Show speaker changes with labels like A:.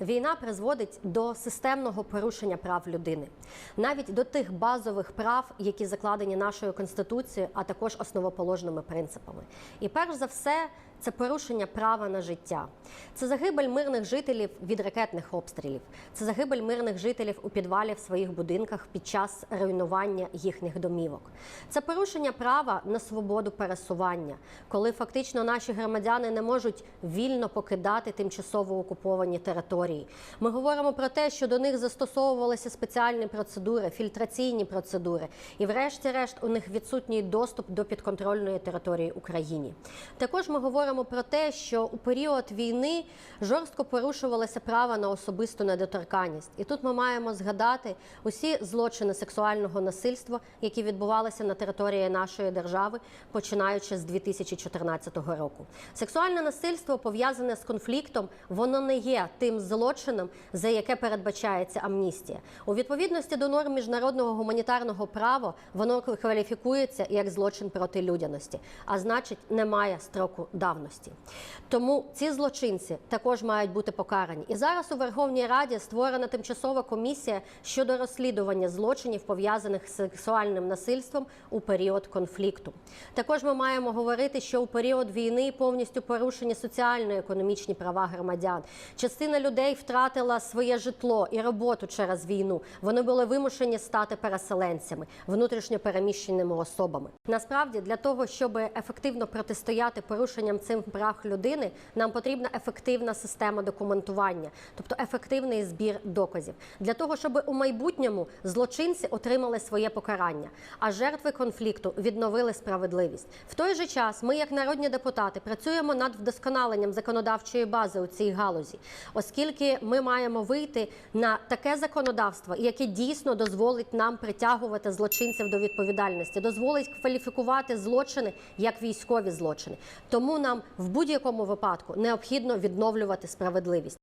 A: Війна призводить до системного порушення прав людини, навіть до тих базових прав, які закладені нашою конституцією, а також основоположними принципами. І перш за все, це порушення права на життя, це загибель мирних жителів від ракетних обстрілів, це загибель мирних жителів у підвалі в своїх будинках під час руйнування їхніх домівок. Це порушення права на свободу пересування, коли фактично наші громадяни не можуть вільно покидати тимчасово окуповані території. Ми говоримо про те, що до них застосовувалися спеціальні процедури, фільтраційні процедури, і, врешті-решт, у них відсутній доступ до підконтрольної території України. Також ми говоримо про те, що у період війни жорстко порушувалися права на особисту недоторканність. І тут ми маємо згадати усі злочини сексуального насильства, які відбувалися на території нашої держави, починаючи з 2014 року. Сексуальне насильство пов'язане з конфліктом, воно не є тим злочином, за яке передбачається амністія. У відповідності до норм міжнародного гуманітарного права воно кваліфікується як злочин проти людяності, а значить, немає строку давності. Тому ці злочинці також мають бути покарані. І зараз у Верховній Раді створена тимчасова комісія щодо розслідування злочинів пов'язаних з сексуальним насильством у період конфлікту. Також ми маємо говорити, що у період війни повністю порушені соціально-економічні права громадян. Частина людей втратила своє житло і роботу через війну. Вони були вимушені стати переселенцями, внутрішньо переміщеними особами. Насправді, для того, щоб ефективно протистояти порушенням цим прав людини, нам потрібна ефективна система документування, тобто ефективний збір доказів, для того, щоб у майбутньому злочинці отримали своє покарання, а жертви конфлікту відновили справедливість. В той же час ми, як народні депутати, працюємо над вдосконаленням законодавчої бази у цій галузі, оскільки ми маємо вийти на таке законодавство, яке дійсно дозволить нам притягувати злочинців до відповідальності, дозволить кваліфікувати злочини як військові злочини. Тому в будь-якому випадку необхідно відновлювати справедливість.